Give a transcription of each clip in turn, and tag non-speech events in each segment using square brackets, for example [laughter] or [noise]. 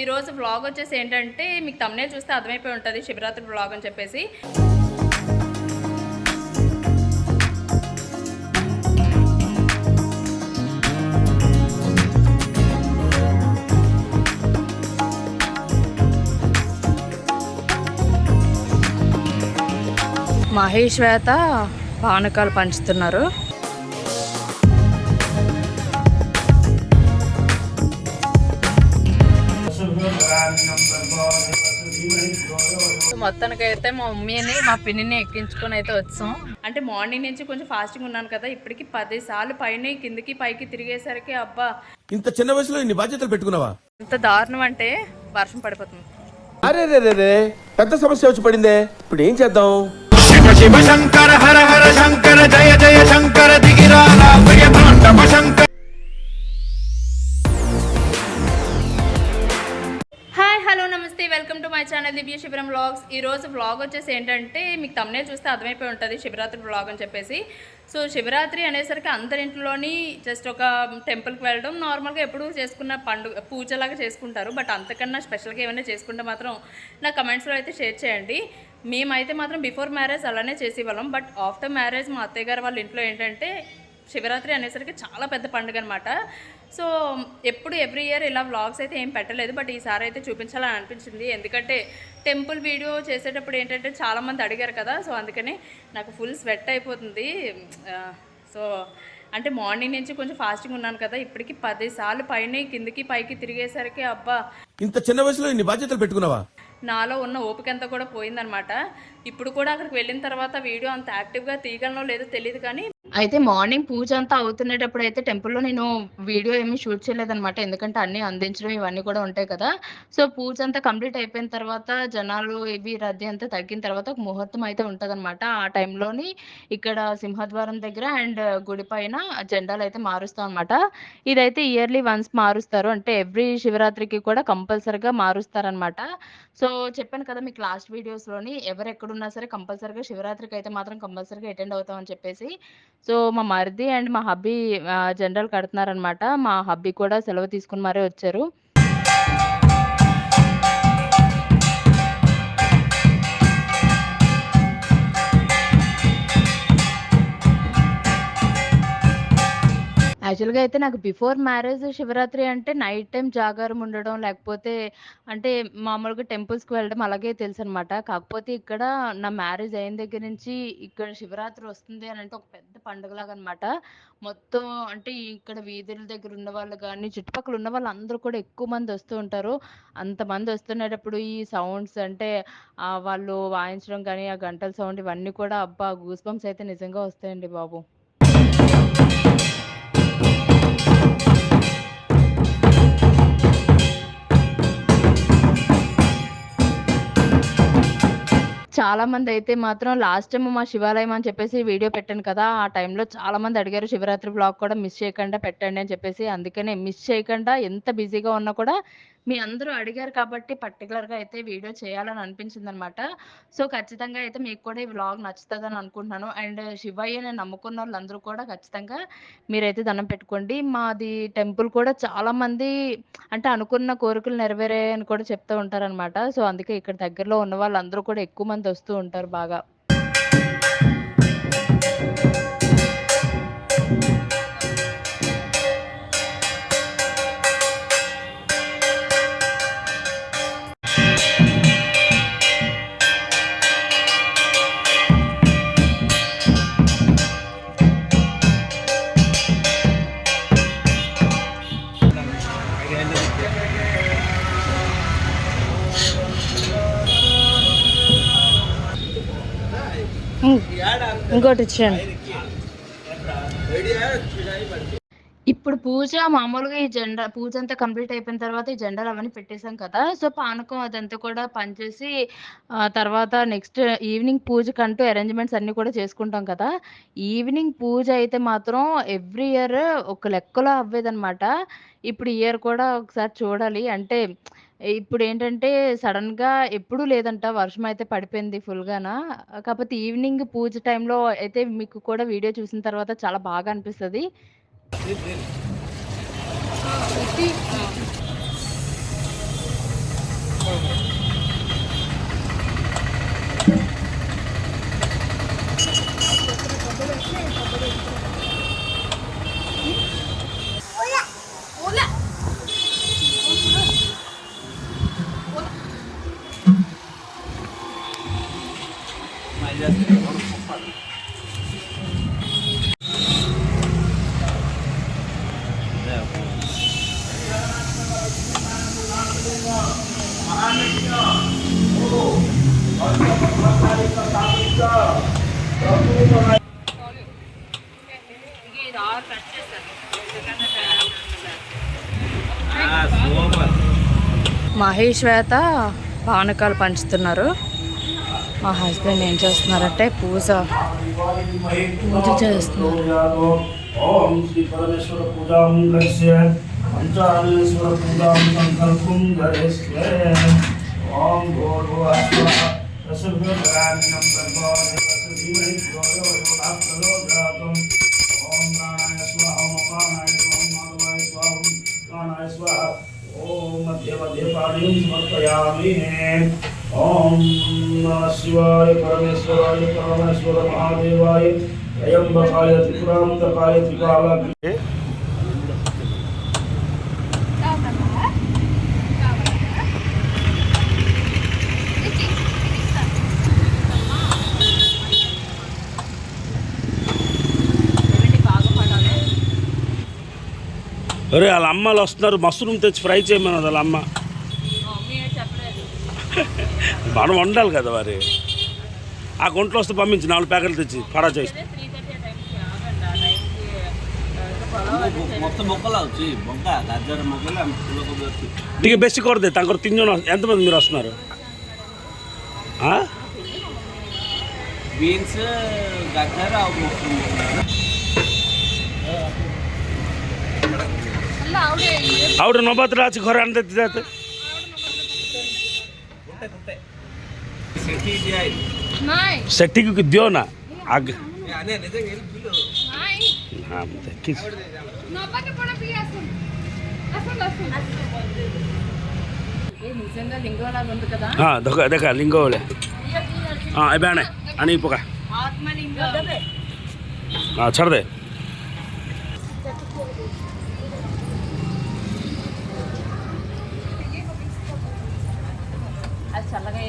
ఈ రోజు వ్లాగ్ వచ్చేసి ఏంటంటే మీకు తమ్నే చూస్తే అర్థమైపోయి ఉంటుంది శివరాత్రి వ్లాగ్ అని చెప్పేసి. మహేష్ వేత పానకాలు పంచుతున్నారు. మొత్తానికి అయితే మా మమ్మీని మా పిన్నిని ఎక్కించుకొని అయితే వచ్చాం. అంటే మార్నింగ్ నుంచి కొంచెం ఫాస్టింగ్ ఉన్నాను కదా ఇప్పటికి పది సార్లు పైన కిందికి పైకి తిరిగేసరికి అబ్బా. ఇంత చిన్న వయసులో ఇన్ని బాధ్యతలు పెట్టుకున్నావా? ఎంత దారుణం అంటే వర్షం పడిపోతుంది. అరే రే రే రే పెద్ద సమస్య వచ్చి పడిందే. ఇప్పుడు ఏం చేద్దాం? శివ శివ శంకర హర హర శంకర జయ జయ శంకర దిగిరాల ప్రియ తాండవ Shankara. Welcome to my channel Divya Shibiram vlogs ఈరోజు రోజు వ్లాగ్ వచ్చేసి ఏంటంటే మీకు తమ్నే చూస్తే అర్థమైపోయి ఉంటుంది శివరాత్రి వ్లాగ్ అని చెప్పేసి. సో శివరాత్రి అనేసరికి అందరింట్లోని జస్ట్ ఒక టెంపుల్కి వెళ్ళడం నార్మల్గా ఎప్పుడు చేసుకున్న పండుగ పూజలాగా చేసుకుంటారు. బట్ అంతకన్నా స్పెషల్గా ఏమైనా చేసుకుంటే మాత్రం నా కమెంట్స్లో అయితే షేర్ చేయండి. మేమైతే మాత్రం బిఫోర్ మ్యారేజ్ అలానే చేసేవాళ్ళం. బట్ ఆఫ్టర్ మ్యారేజ్ మా అత్తయ్య గారు వాళ్ళ ఇంట్లో ఏంటంటే శివరాత్రి అనేసరికి చాలా పెద్ద పండుగ అనమాట సో ఎప్పుడు ఎవ్రీ ఇయర్ ఇలా వ్లాగ్స్ అయితే ఏం పెట్టలేదు. బట్ ఈసారి అయితే చూపించాలని అనిపించింది. ఎందుకంటే టెంపుల్ వీడియో చేసేటప్పుడు ఏంటంటే చాలామంది అడిగారు కదా. సో అందుకని నాకు ఫుల్ స్వెట్ అయిపోతుంది. సో అంటే మార్నింగ్ నుంచి కొంచెం ఫాస్టింగ్ ఉన్నాను కదా. ఇప్పటికి పది సార్లు పైన కిందికి పైకి తిరిగేసరికి అబ్బా! ఇంత చిన్న వయసులో ఇన్ని బాధ్యతలు పెట్టుకున్నావా? నాలో ఉన్న ఓపిక అంతా కూడా పోయిందనమాట. ఇప్పుడు కూడా అక్కడికి వెళ్ళిన తర్వాత వీడియో అంత యాక్టివ్గా తీయగలనో లేదో తెలియదు కానీ అయితే మార్నింగ్ పూజ అంతా అవుతున్నప్పుడు అయితే టెంపుల్లో నేను వీడియో ఏమీ షూట్ చేయలేదన్నమాట. ఎందుకంటే అన్నీ అందించడం ఇవన్నీ కూడా ఉంటాయి కదా. సో పూజ అంతా కంప్లీట్ అయిపోయిన తర్వాత జనాలు ఇవి రద్దీ అంతా తగ్గిన తర్వాత ఒక ముహూర్తం అయితే ఉంటుందన్నమాట. ఆ టైంలోని ఇక్కడ సింహద్వారం దగ్గర అండ్ గుడి పైన జెండాలు అయితే మారుస్తాం అనమాట ఇదైతే ఇయర్లీ వన్స్ మారుస్తారు. అంటే ఎవ్రీ శివరాత్రికి కూడా కంపల్సరిగా మారుస్తారనమాట సో చెప్పాను కదా మీకు లాస్ట్ వీడియోస్లోని ఎవరు ఎక్కడున్నా సరే కంపల్సరిగా శివరాత్రికి అయితే మాత్రం కంపల్సరిగా అటెండ్ అవుతామని చెప్పేసి. సో మా మరిది అండ్ మా హబ్బీ జనరల్ కడుతున్నారనమాట. మా హబ్బీ కూడా సెలవు తీసుకుని మరీ వచ్చారు. యాక్చువల్గా అయితే నాకు బిఫోర్ మ్యారేజ్ శివరాత్రి అంటే నైట్ టైం జాగారం ఉండడం లేకపోతే అంటే మామూలుగా టెంపుల్స్కి వెళ్ళడం అలాగే తెలుసు అనమాట కాకపోతే ఇక్కడ నా మ్యారేజ్ అయిన దగ్గర నుంచి ఇక్కడ శివరాత్రి వస్తుంది అని అంటే ఒక పెద్ద పండుగలాగా అనమాట మొత్తం అంటే ఇక్కడ వీధుల దగ్గర ఉన్న వాళ్ళు కానీ చుట్టుపక్కల ఉన్న వాళ్ళు అందరూ కూడా ఎక్కువ మంది వస్తూ ఉంటారు. అంతమంది వస్తున్నప్పుడు ఈ సౌండ్స్ అంటే వాళ్ళు వాయించడం కానీ ఆ గంటల సౌండ్ ఇవన్నీ కూడా అబ్బా గూస్ బంప్స్ అయితే నిజంగా వస్తాయండి బాబు. చాలా మంది అయితే మాత్రం లాస్ట్ టైం మా శివాలయం అని చెప్పేసి వీడియో పెట్టాను కదా ఆ టైంలో చాలా మంది అడిగారు శివరాత్రి బ్లాగ్ కూడా మిస్ చేయకుండా పెట్టండి అని చెప్పేసి. అందుకనే మిస్ చేయకుండా ఎంత బిజీగా ఉన్నా కూడా మీ అందరూ అడిగారు కాబట్టి పర్టికులర్గా అయితే వీడియో చేయాలని అనిపించింది అనమాట సో ఖచ్చితంగా అయితే మీకు కూడా ఈ వ్లాగ్ నచ్చుతుందని అనుకుంటున్నాను. అండ్ శివయ్య నేను నమ్ముకున్న వాళ్ళందరూ కూడా ఖచ్చితంగా మీరైతే దండం పెట్టుకోండి. మాది టెంపుల్ కూడా చాలా మంది అంటే అనుకున్న కోరికలు నెరవేరాయని కూడా చెప్తూ ఉంటారనమాట. సో అందుకే ఇక్కడ దగ్గరలో ఉన్న వాళ్ళందరూ కూడా ఎక్కువ మంది వస్తూ ఉంటారు బాగా. ఇంకోటి ఇచ్చేయండి. ఇప్పుడు పూజ మామూలుగా ఈ జెండా పూజ అంతా కంప్లీట్ అయిపోయిన తర్వాత ఈ జెండాలు అవన్నీ పెట్టేశాం కదా. సో పానకం అదంతా కూడా పనిచేసి ఆ తర్వాత నెక్స్ట్ ఈవినింగ్ పూజకంటూ అరేంజ్మెంట్స్ అన్నీ కూడా చేసుకుంటాం కదా. ఈవినింగ్ పూజ అయితే మాత్రం ఎవ్రీ ఇయర్ ఒక లెక్కలో అవ్వేదన్నమాట. ఇప్పుడు ఇయర్ కూడా ఒకసారి చూడాలి. అంటే ఇప్పుడు ఏంటంటే సడన్గా ఎప్పుడూ లేదంట వర్షం అయితే పడిపోయింది ఫుల్గాన. కాకపోతే ఈవినింగ్ పూజ టైంలో అయితే మీకు కూడా వీడియో చూసిన తర్వాత చాలా బాగా అనిపిస్తుంది. మహేశ్వేత మహేష్ వేత పానకాలు పంచుతున్నారు. మా హస్బెండ్ ఏం చేస్తున్నారంటే పూజ పూజ చేస్తున్నారు ఓం శ్రీ పరమేశ్వర పూజాం గరిష్య పంచానేశ్వర పూజాం సంకల్పం గరిష్య ఓం గోర్భువస్వ రసభ్యోరాన్నం భర్గోదేవసధీమహి యోగవయోనాత్మలో జాతం ఓం ప్రాణాయ స్వాహ ఓం అపానాయ స్వాహ మాధవాయ స్వాహ ప్రాణాయ స్వాహ ఓం మధ్య మధ్య పాణిం సమర్పయామి ఓం శివాయ పరమేశ్వరాయ పరమేశ్వర మహాదేవాయ త్రయంబకాయ త్రిపురాంతకాయ అరే వాళ్ళ అమ్మాలు వస్తున్నారు. మష్రూమ్ తెచ్చి ఫ్రై చేయమన్నది వాళ్ళ అమ్మ. [laughs] మనం వండాలి కదా మరి ఆ గుంట్లో వస్తే పంపించి నాలుగు ప్యాకెట్లు తెచ్చి ఫడా చేసి ఇక బెస్ట్ కొడదే తనకు తింజు ఎంతమంది మీరు వస్తున్నారు బీన్స్ గజ్జర ఆవిడ నోబాత్ రాచి ఘోర అంటే ಶೆಟ್ಟಿಗೆ ಇದ್ಯೋ ನಾ ಆಗ ಹಾಂ ಮತ್ತೆ ಕಿಸ್ ಹಾಂ ದೊಕ ದಕ ಲಿಂಗ ಒಳ್ಳೆ ಹಾಂ ಬೇಡ ಅನಿಗೆ ಪೋಕ ಹಾಂ ಚಡ್ದೆ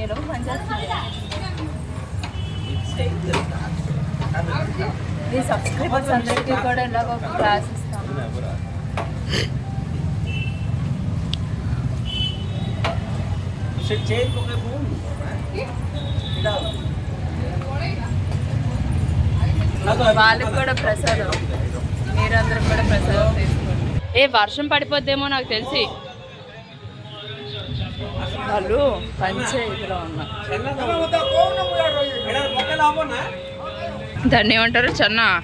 వేయడం పనిచేస్తుంది ఈ సబ్స్క్రైబర్స్ అందరికీ కూడా ఇలాగ ఒక క్లాస్ ఇస్తాము వాళ్ళకి కూడా ప్రసాదం. మీరందరూ కూడా ప్రసాదం తీసుకోండి. ఏ వర్షం పడిపోద్దేమో నాకు తెలిసి. వాళ్ళు పంచాయతీలో ఉన్నారు. దాన్ని ఏమంటారు? చెన్న.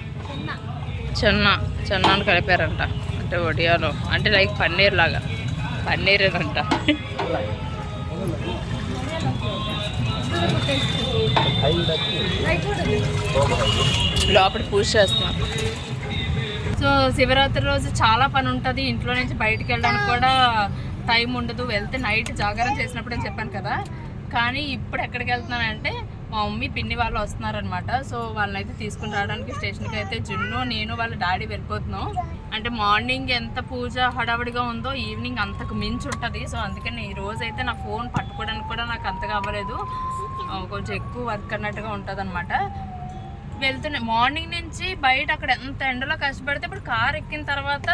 చెన్న. చెన్నాను కలిపారంట. అంటే ఒడియాలో. అంటే లైక్ పన్నీర్ లాగా. పన్నీర్ అంట లోపల పూజ చేస్తున్నారు. సో శివరాత్రి రోజు చాలా పని ఉంటుంది. ఇంట్లో నుంచి బయటికి వెళ్ళడానికి కూడా టైం ఉండదు వెళ్తే నైట్ జాగారం చేసినప్పుడు అని చెప్పాను కదా. కానీ ఇప్పుడు ఎక్కడికి వెళ్తున్నానంటే మా మమ్మీ పిన్ని వాళ్ళు వస్తున్నారనమాట సో వాళ్ళనైతే తీసుకుని రావడానికి స్టేషన్కి అయితే జున్ను నేను వాళ్ళ డాడీ వెళ్ళిపోతున్నాం. అంటే మార్నింగ్ ఎంత పూజ హడావిడిగా ఉందో ఈవినింగ్ అంతకు మించి ఉంటుంది. సో అందుకని ఈ రోజు అయితే నా ఫోన్ పట్టుకోవడానికి కూడా నాకు అంతగా అవ్వలేదు. కొంచెం ఎక్కువ వర్క్ అన్నట్టుగా ఉంటుంది వెళ్తున్నాయి మార్నింగ్ నుంచి బయట అక్కడ ఎంత ఎండలో కష్టపడితే ఇప్పుడు కార్ ఎక్కిన తర్వాత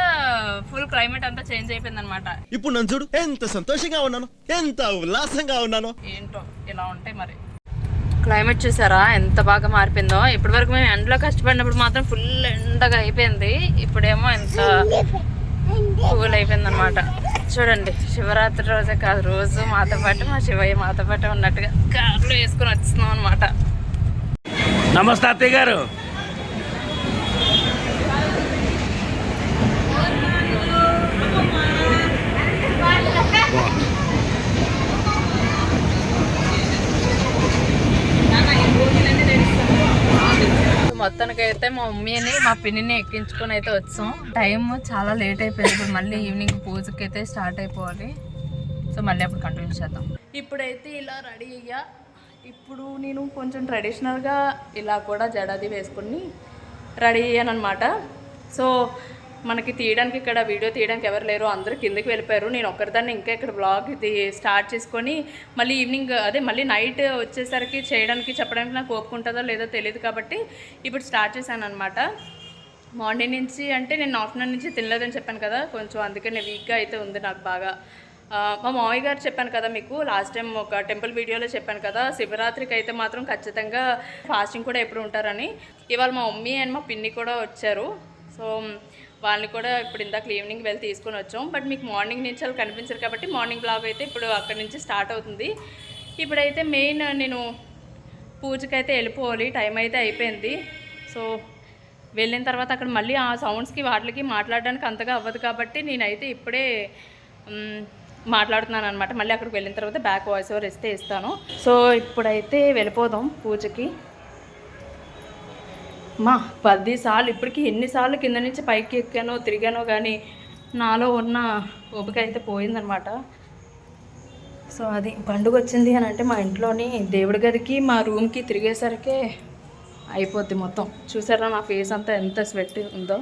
ఫుల్ క్లైమేట్ అంతా చేంజ్ అయిపోయింది అనమాట ఇప్పుడు నన్ను చూడు. ఎంత సంతోషంగా ఉన్నాను. ఎంత ఉల్లాసంగా ఉన్నాను. ఏంటో ఇలా ఉంటాయి మరి. క్లైమేట్ చూసారా? ఎంత బాగా మారిపోయిందో. ఇప్పటి వరకు మేము ఎండలో కష్టపడినప్పుడు మాత్రం ఫుల్ ఎండగా అయిపోయింది. ఇప్పుడేమో ఎంత కూల్ అయిపోయింది అనమాట చూడండి. శివరాత్రి రోజే కాదు రోజు మాతో పాటు మా శివయ్య మాతో పాటు ఉన్నట్టుగా కార్లో వేసుకొని వస్తున్నాం అనమాట నమస్తే అత్తయ్య గారు. మొత్తానికి అయితే మా మమ్మీని మా పిన్నిని ఎక్కించుకొని అయితే వచ్చాం. టైం చాలా లేట్ అయిపోయింది. ఇప్పుడు మళ్ళీ ఈవినింగ్ పూజకి అయితే స్టార్ట్ అయిపోవాలి. సో మళ్ళీ అప్పుడు కంటిన్యూ చేద్దాం. ఇప్పుడైతే ఇలా రెడీ అయ్యా. ఇప్పుడు నేను కొంచెం ట్రెడిషనల్గా ఇలా కూడా జడాది వేసుకుని రెడీ అయ్యాను అనమాట సో మనకి తీయడానికి ఇక్కడ వీడియో తీయడానికి ఎవరు లేరు అందరూ కిందకి వెళ్ళిపోయారు. నేను ఒక్కరిదాన్ని ఇంకా ఇక్కడ బ్లాగ్ ఇది స్టార్ట్ చేసుకొని మళ్ళీ ఈవినింగ్ అదే మళ్ళీ నైట్ వచ్చేసరికి చేయడానికి చెప్పడానికి నాకు ఒప్పుకుంటుందో లేదో తెలియదు కాబట్టి ఇప్పుడు స్టార్ట్ చేశాను అనమాట మార్నింగ్ నుంచి అంటే నేను ఆఫ్టర్నూన్ నుంచి తినలేదని చెప్పాను కదా కొంచెం అందుకనే వీక్గా అయితే ఉంది నాకు బాగా. మా మామయ్య గారు చెప్పాను కదా మీకు లాస్ట్ టైం ఒక టెంపుల్ వీడియోలో చెప్పాను కదా శివరాత్రికి అయితే మాత్రం ఖచ్చితంగా ఫాస్టింగ్ కూడా ఎప్పుడు ఉంటారని. ఇవాళ మా మమ్మీ అండ్ మా పిన్ని కూడా వచ్చారు. సో వాళ్ళని కూడా ఇప్పుడు ఇందాక ఈవినింగ్ వెళ్ళి తీసుకొని వచ్చాం. బట్ మీకు మార్నింగ్ నుంచి వాళ్ళు కనిపించారు కాబట్టి మార్నింగ్ బ్లాగ్ అయితే ఇప్పుడు అక్కడి నుంచి స్టార్ట్ అవుతుంది. ఇప్పుడైతే మెయిన్ నేను పూజకైతే వెళ్ళిపోవాలి. టైం అయితే అయిపోయింది. సో వెళ్ళిన తర్వాత అక్కడ మళ్ళీ ఆ సౌండ్స్కి వాటికి మాట్లాడడానికి అంతగా అవ్వదు కాబట్టి నేనైతే ఇప్పుడే మాట్లాడుతున్నాను అనమాట మళ్ళీ అక్కడికి వెళ్ళిన తర్వాత బ్యాక్ వాయిస్ ఓవర్ ఇస్తే ఇస్తాను. సో ఇప్పుడైతే వెళ్ళిపోదాం పూజకి. మా పది సార్లు ఇప్పటికి ఎన్నిసార్లు కింద నుంచి పైకి ఎక్కానో తిరిగానో కానీ నాలో ఉన్న ఓపిక అయితే పోయిందనమాట సో అది పండుగ వచ్చింది అని అంటే మా ఇంట్లోని దేవుడి గదికి మా రూమ్కి తిరిగేసరికి అయిపోద్ది మొత్తం. చూసారా నా ఫేస్ అంతా ఎంత స్వెట్ ఉందో?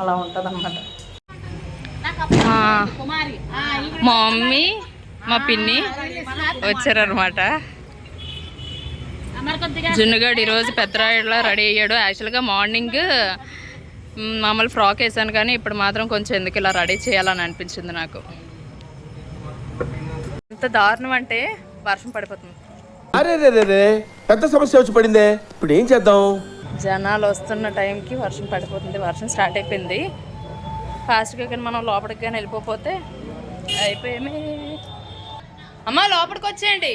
అలా ఉంటుంది అన్నమాట మా మమ్మీ మా పిన్ని వచ్చారనమాట జున్నుగాడు ఈరోజు పెద్దరాయుడులా రెడీ అయ్యాడు. యాక్చువల్గా మార్నింగ్ మామూలు ఫ్రాక్ వేసాను కానీ ఇప్పుడు మాత్రం కొంచెం ఎందుకు ఇలా రెడీ చేయాలని అనిపించింది నాకు. ఎంత దారుణం అంటే వర్షం పడిపోతుంది. అరే పెద్ద సమస్య వచ్చి పడిందే. ఇప్పుడు ఏం చేద్దాం? జనాలు వస్తున్న టైంకి వర్షం పడిపోతుంది. వర్షం స్టార్ట్ అయిపోయింది. ఫాస్ట్గా కానీ మనం లోపలికి కానీ వెళ్ళిపోతే అయిపోయామే. అమ్మ లోపలికి వచ్చేయండి.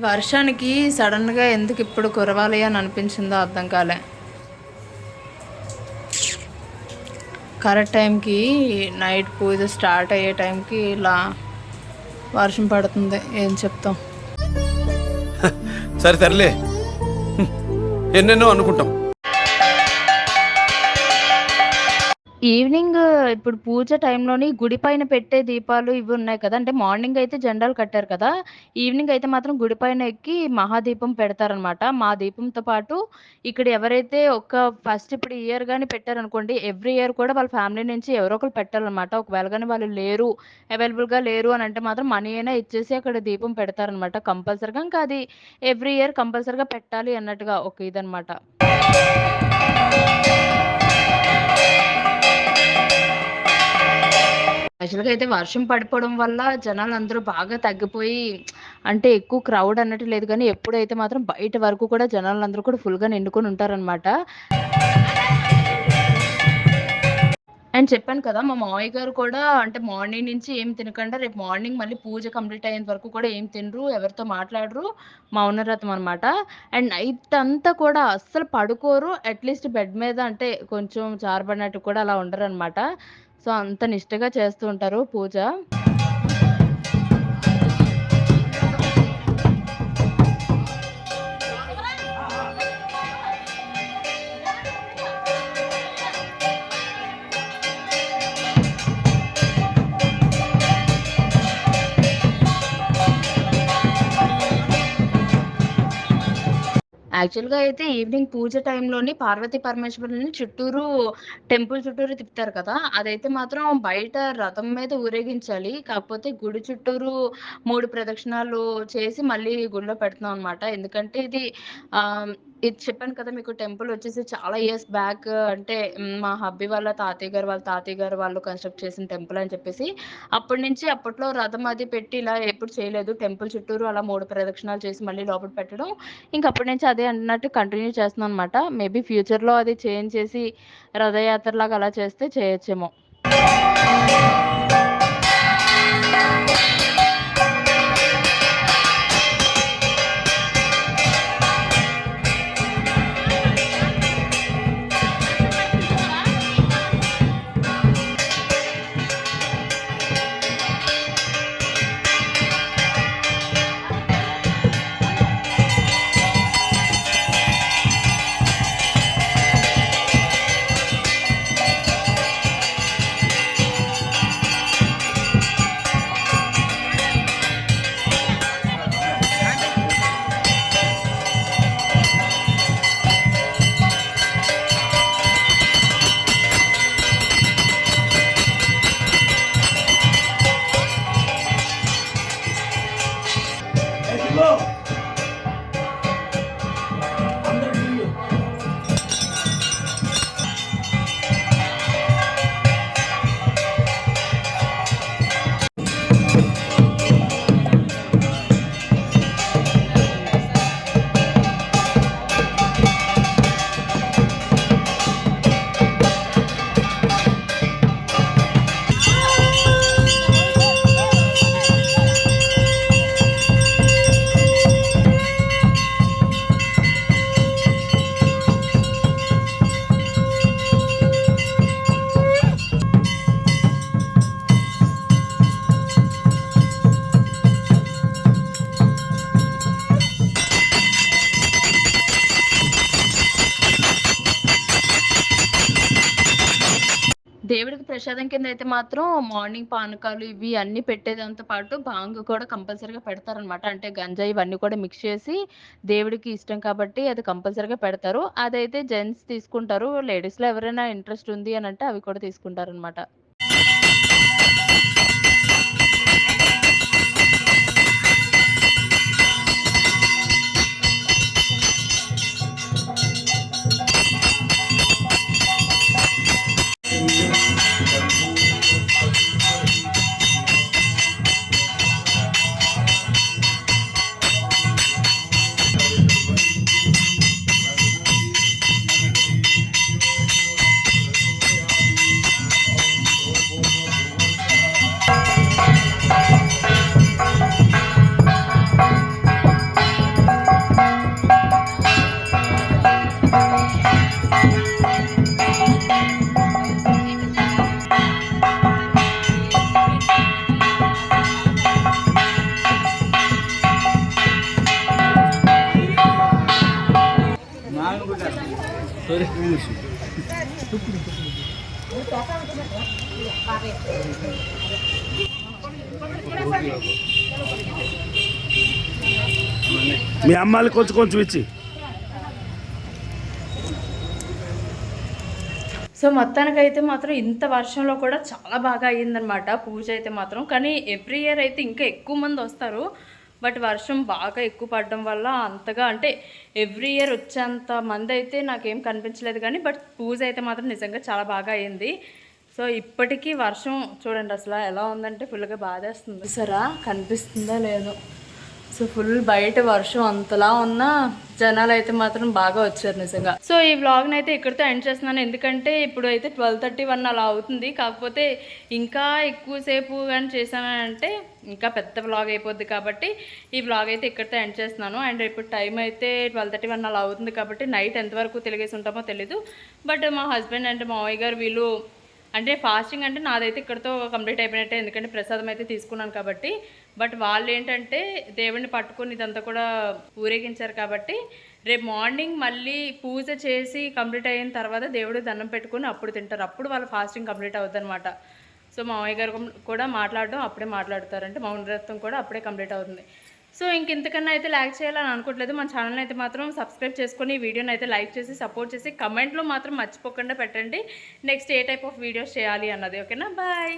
వర్షానికి సడన్గా ఎందుకు ఇప్పుడు కురవాలి అని అనిపించిందో అర్థం కాలే. కరెక్ట్ టైంకి నైట్ పూజ స్టార్ట్ అయ్యే టైంకి ఇలా వర్షం పడుతుంది. ఏం చెప్తాం? [laughs] సరే సర్లే. [laughs] ఎన్నెన్నో అనుకుంటాం. ఈవినింగ్ ఇప్పుడు పూజ టైంలోని గుడి పైన పెట్టే దీపాలు ఇవి ఉన్నాయి కదా. అంటే మార్నింగ్ అయితే జెండాలు కట్టారు కదా. ఈవినింగ్ అయితే మాత్రం గుడి పైన ఎక్కి మహాదీపం పెడతారనమాట మా దీపంతో పాటు ఇక్కడ ఎవరైతే ఒక ఫస్ట్ ఇప్పుడు ఇయర్ కానీ పెట్టారనుకోండి ఎవ్రీ ఇయర్ కూడా వాళ్ళ ఫ్యామిలీ నుంచి ఎవరో ఒకరు పెట్టాలన్నమాట. ఒకవేళ కానీ వాళ్ళు లేరు అవైలబుల్గా లేరు అని అంటే మాత్రం మనీ అయినా ఇచ్చేసి అక్కడ దీపం పెడతారనమాట కంపల్సరిగా. ఇంకా అది ఎవ్రీ ఇయర్ కంపల్సరిగా పెట్టాలి అన్నట్టుగా ఒక ఇదనమాట యాక్చువల్గా అయితే వర్షం పడిపోవడం వల్ల జనాలు అందరూ బాగా తగ్గిపోయి అంటే ఎక్కువ క్రౌడ్ అన్నట్టు లేదు కానీ ఎప్పుడైతే మాత్రం బయట వరకు కూడా జనాలు అందరూ కూడా ఫుల్గా నిండుకొని ఉంటారనమాట అండ్ చెప్పాను కదా మా మావయ్య గారు కూడా అంటే మార్నింగ్ నుంచి ఏం తినకుండా రేపు మార్నింగ్ మళ్ళీ పూజ కంప్లీట్ అయ్యేంత వరకు కూడా ఏం తినరు ఎవరితో మాట్లాడరు మౌనరథం అనమాట అండ్ నైట్ అంతా కూడా అస్సలు పడుకోరు అట్లీస్ట్ బెడ్ మీద అంటే కొంచెం జారబడినట్టు కూడా అలా ఉండరు అనమాట సో అంత నిష్టగా చేస్తూ ఉంటారు పూజ. యాక్చువల్గా అయితే ఈవినింగ్ పూజ టైంలోని పార్వతీ పరమేశ్వరుని చుట్టూరు టెంపుల్ చుట్టూరు తిప్పుతారు కదా అదైతే మాత్రం బయట రథం మీద ఊరేగించాలి కాకపోతే గుడి చుట్టూరు మూడు ప్రదక్షిణాలు చేసి మళ్ళీ గుడిలో పెడుతున్నాం అనమాట ఎందుకంటే ఇది ఆ, ఇది చెప్పాను కదా మీకు టెంపుల్ వచ్చేసి చాలా ఇయర్స్ బ్యాక్ అంటే మా హబ్బీ వాళ్ళ తాతయ్య గారు వాళ్ళ తాతయ్య గారు వాళ్ళు కన్స్ట్రక్ట్ చేసిన టెంపుల్ అని చెప్పేసి అప్పటి నుంచి అప్పట్లో రథం అది పెట్టి ఇలా ఎప్పుడు చేయలేదు. టెంపుల్ చుట్టూరు అలా మూడు ప్రదక్షిణాలు చేసి మళ్ళీ లోపల పెట్టడం. ఇంకా అప్పటి నుంచి అదే అన్నట్టు కంటిన్యూ చేస్తున్నాం అనమాట మేబీ ఫ్యూచర్లో అది చేంజ్ చేసి రథయాత్రలాగా అలా చేస్తే చేయొచ్చేమో. ప్రసాదం కింద అయితే మాత్రం మార్నింగ్ పానకాలు ఇవి అన్ని పెట్టేదాంతో పాటు బాంగ్ కూడా కంపల్సరీగా పెడతారనమాట. అంటే గంజాయి ఇవన్నీ కూడా మిక్స్ చేసి దేవుడికి ఇష్టం కాబట్టి అది కంపల్సరీగా పెడతారు. అదైతే జెంట్స్ తీసుకుంటారు. లేడీస్లో ఎవరైనా ఇంట్రెస్ట్ ఉంది అని అంటే అవి కూడా తీసుకుంటారనమాట. మీ అమ్మాయిలు కొంచెం కొంచెం ఇచ్చి. సో మొత్తానికైతే మాత్రం ఇంత వర్షంలో కూడా చాలా బాగా అయ్యిందనమాట పూజ అయితే మాత్రం. కానీ ఎవ్రీ ఇయర్ అయితే ఇంకా ఎక్కువ మంది వస్తారు. బట్ వర్షం బాగా ఎక్కువ పడడం వల్ల అంతగా అంటే ఎవ్రీ ఇయర్ వచ్చేంత మంది అయితే నాకేం కనిపించలేదు కానీ బట్ పూజ అయితే మాత్రం నిజంగా చాలా బాగా అయింది సో ఇప్పటికీ వర్షం చూడండి అసలు ఎలా ఉందంటే ఫుల్గా బాధేస్తుంది. సరా కనిపిస్తుందా లేదో. సో ఫుల్ బయట వర్షం అంతలా ఉన్నా జనాలు అయితే మాత్రం బాగా వచ్చారు నిజంగా. సో ఈ వ్లాగ్ని అయితే ఇక్కడితో ఎండ్ చేస్తున్నాను. ఎందుకంటే ఇప్పుడు అయితే ట్వెల్వ్ థర్టీ వన్ అలా అవుతుంది. కాకపోతే ఇంకా ఎక్కువసేపు కానీ చేశానంటే ఇంకా పెద్ద వ్లాగ్ అయిపోద్ది కాబట్టి ఈ వ్లాగ్ అయితే ఇక్కడితో ఎండ్ చేస్తున్నాను. అండ్ ఇప్పుడు టైం అయితే ట్వెల్వ్ థర్టీ వన్ అలా అవుతుంది కాబట్టి నైట్ ఎంతవరకు తెలిగేసి ఉంటామో తెలీదు. బట్ మా హస్బెండ్ అండ్ మావయ్య గారు వీళ్ళు అంటే ఫాస్టింగ్ అంటే నాదైతే ఇక్కడతో కంప్లీట్ అయిపోయినట్టే. ఎందుకంటే ప్రసాదం అయితే తీసుకున్నాను కాబట్టి బట్ వాళ్ళు ఏంటంటే దేవుడిని పట్టుకొని ఇదంతా కూడా ఊరేగించారు కాబట్టి రేపు మార్నింగ్ మళ్ళీ పూజ చేసి కంప్లీట్ అయిన తర్వాత దేవుడు దండం పెట్టుకొని అప్పుడు తింటారు. అప్పుడు వాళ్ళ ఫాస్టింగ్ కంప్లీట్ అవుతుంది అనమాట సో మామయ్య గారు కూడా మాట్లాడడం అప్పుడే మాట్లాడతారంటే మౌన వ్రతం కూడా అప్పుడే కంప్లీట్ అవుతుంది. సో ఇంక ఇంతకన్నా అయితే లైక్ చేయాలని అనుకోవట్లేదు మన ఛానల్ అయితే మాత్రం సబ్స్క్రైబ్ చేసుకొని ఈ వీడియోని అయితే లైక్ చేసి సపోర్ట్ చేసి కమెంట్లో మాత్రం మర్చిపోకుండా పెట్టండి. Next a type of videos చేయాలి అన్నది. ఓకేనా? బాయ్.